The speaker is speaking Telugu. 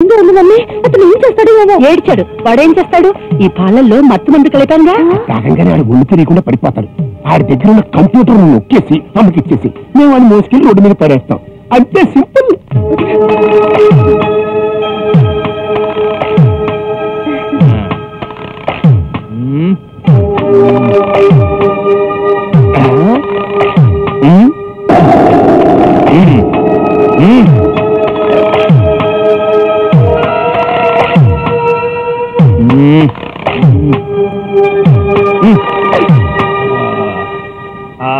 ఇంకా ఉంది మమ్మీ. అతను ఏం చేస్తాడు ఏమో. ఏడ్చాడు. వాడేం చేస్తాడు? ఈ పాలల్లో మత్తు మందు కలిపాంగా తాగంగానే ఆడు ఒళ్ళు తెలియకుండా పడిపోతాడు. ఆడి దగ్గర ఉన్న కంప్యూటర్ నొక్కేసి అమ్మకి ఇచ్చేసి మేము వాడిని మోసుకెళ్ళి రోడ్డు మీద పడేస్తాం. అంతే సింపుల్. ఆ